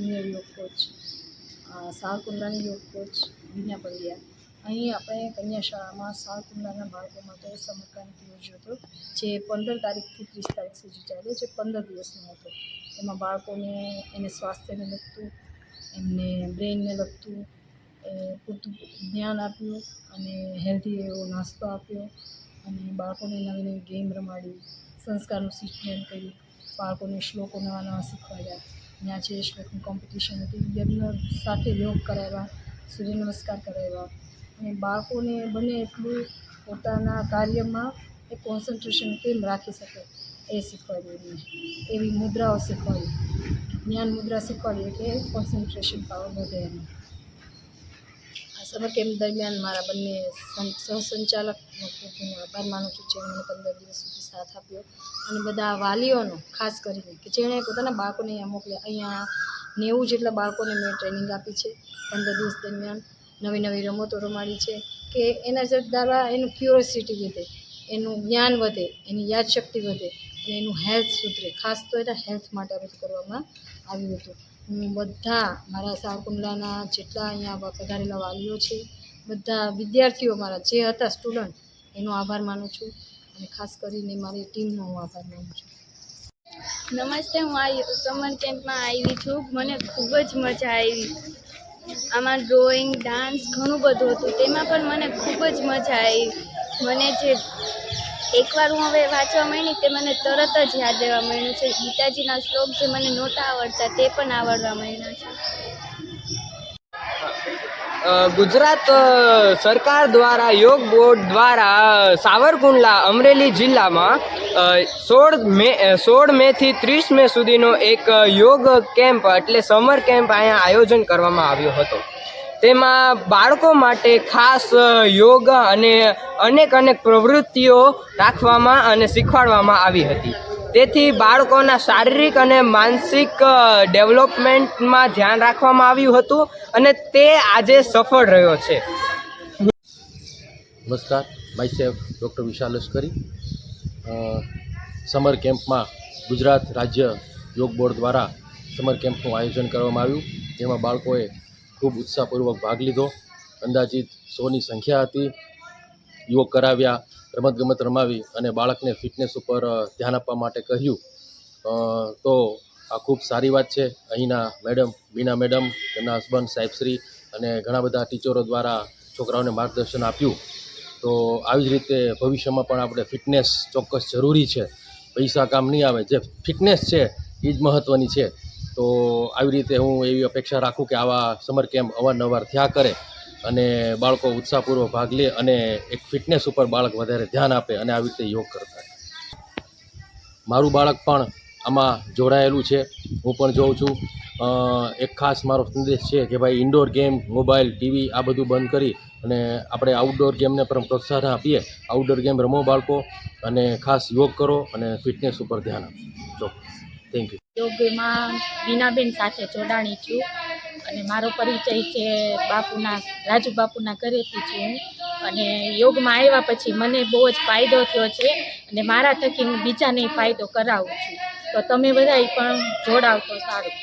Senior યોગ coach સાળકુંડલાની યોગ coach વિના પંડ્યા અહીં આપણે કન્યા શાળામાં સાળકુંડલાના બાળકો માટે સમર કેમ્પ યોજ્યો હતો, જે પંદર તારીખથી ત્રીસ તારીખ સુધી ચાલ્યો જે પંદર દિવસનો હતો. એમાં બાળકોને એને સ્વાસ્થ્યને લગતું, એમને બ્રેઇનને લગતું, એ પૂરતું જ્ઞાન આપ્યું અને હેલ્ધી એવો નાસ્તો આપ્યો અને બાળકોને નવી નવી ગેમ રમાડી, સંસ્કારનું સિંચન કર્યું, બાળકોને શ્લોકો નવા નવા શીખવાડ્યા. ત્યાં જે શ્લોકની કોમ્પિટિશન હતી યજ્ઞ સાથે યોગ કરાવ્યા, સૂર્ય નમસ્કાર કરાવ્યા. અને બાળકોને બને એટલું પોતાના કાર્યમાં એ કોન્સન્ટ્રેશન કેમ રાખી શકે એ શીખવાડ્યું એવી મુદ્રાઓ શીખવાડી. જ્ઞાન મુદ્રા શીખવાડી એટલે કોન્સન્ટ્રેશન પાવર વધે એનું સમર કેમ્પ દરમિયાન મારા બંને સહસંચાલક સહસંચાલકનો ખૂબ હું આભાર માનું છું, જેણે મને પંદર દિવસ સુધી સાથ આપ્યો. અને બધા વાલીઓનો, ખાસ કરીને, કે જેણે પોતાના બાળકોને અહીંયા મોકલ્યા. અહીંયા નેવું જેટલા બાળકોને મેં ટ્રેનિંગ આપી છે. પંદર દિવસ દરમિયાન નવી નવી રમતો રમાડી છે. કે એના દ્વારા એનું ક્યુરોસિટી વધે, એનું જ્ઞાન વધે, એની યાદશક્તિ વધે, અને એનું હેલ્થ સુધરે. ખાસ તો એના હેલ્થ માટે આ બધું કરવામાં આવ્યું હતું. હું બધા મારા સાવકુંડલાના જેટલા અહીંયા પધારેલા વાલીઓ છે, બધા વિદ્યાર્થીઓ મારા જે હતા સ્ટુડન્ટ એનો આભાર માનું છું અને ખાસ કરીને મારી ટીમનો હું આભાર માનું છું. નમસ્તે, હું આ સમર કેમ્પમાં આવી છું. મને ખૂબ જ મજા આવી. આમાં ડ્રોઈંગ ડાન્સ ઘણું બધું હતું. તેમાં પણ મને ખૂબ જ મજા આવી. મને જે એકવાર હું હવે વાંચવા માંડી તે મને તરત જ યાદ રહેવા માંડ્યું છે. ગીતાજીના શ્લોક જે મને નહોતા આવડતા તે પણ આવડવા માંડ્યા છે. ગુજરાત સરકાર દ્વારા, યોગ બોર્ડ દ્વારા, સાવરકુંડલા, અમરેલી જિલ્લામાં સોળ મે સોળ મેથી ત્રીસ મે સુધીનો એક યોગ કેમ્પ, એટલે સમર કેમ્પ અહીંયા આયોજન કરવામાં આવ્યો હતો. તેમાં બાળકો માટે ખાસ યોગ અને અનેક અનેક પ્રવૃત્તિઓ રાખવામાં અને શીખવાડવામાં આવી હતી. તેથી બાળકોના શારીરિક અને માનસિક ડેવલપમેન્ટમાં ધ્યાન રાખવામાં આવ્યું હતું અને તે આજે સફળ રહ્યો છે. નમસ્કાર માય સેફ ડૉક્ટર વિશાલ લશ્કરી. સમર કેમ્પમાં ગુજરાત રાજ્ય યોગ બોર્ડ દ્વારા સમર કેમ્પનું આયોજન કરવામાં આવ્યું. જેમાં બાળકોએ ખૂબ ઉત્સાહપૂર્વક ભાગ લીધો. અંદાજિત સોની સંખ્યા હતી. યોગ કરાવ્યા, રમતગમત રમાવી અને બાળકને ફિટનેસ ઉપર ધ્યાન આપવા માટે કહ્યું. તો આ ખૂબ સારી વાત છે. અહીંના મેડમ બીના મેડમ, તેમના હસબન્ડ સાહેબશ્રી અને ઘણા બધા ટીચરો દ્વારા છોકરાઓને માર્ગદર્શન આપ્યું. તો આવી જ રીતે ભવિષ્યમાં પણ આપણે ફિટનેસ ચોક્કસ જરૂરી છે. પૈસા કામ નહીં આવે. જે ફિટનેસ છે, એ જ મહત્ત્વની છે. તો આવી રીતે હું એવી અપેક્ષા રાખું કે આવા સમર કેમ્પ અવારનવાર થયા કરે અને બાળકો ઉત્સાહપૂર્વક ભાગ લે અને એક ફિટનેસ ઉપર બાળક વધારે ધ્યાન આપે અને આવી રીતે યોગ કરતા મારું બાળક પણ આમાં જોડાયેલું છે. હું પણ જોઉં છું. એક ખાસ મારો સંદેશ છે કે ભાઈ ઇન્ડોર ગેમ મોબાઈલ ટીવી આ બધું બંધ કરી અને આપણે આઉટડોર ગેમને પણ પ્રોત્સાહન આપીએ. આઉટડોર ગેમ રમો બાળકો અને ખાસ યોગ કરો અને ફિટનેસ ઉપર ધ્યાન આપો. ચોક્કસ. થેન્ક યુ યોગમાં બીનાબેન સાથે જોડાણી છું અને મારો પરિચય છે બાપુના, રાજુ બાપુના ઘરેથી છું અને યોગમાં આવ્યા પછી મને બહુ જ ફાયદો થયો છે અને મારા થકી હું બીજાને ફાયદો કરાવું છું. તો તમે બધાય પણ જોડાવ તો સારું.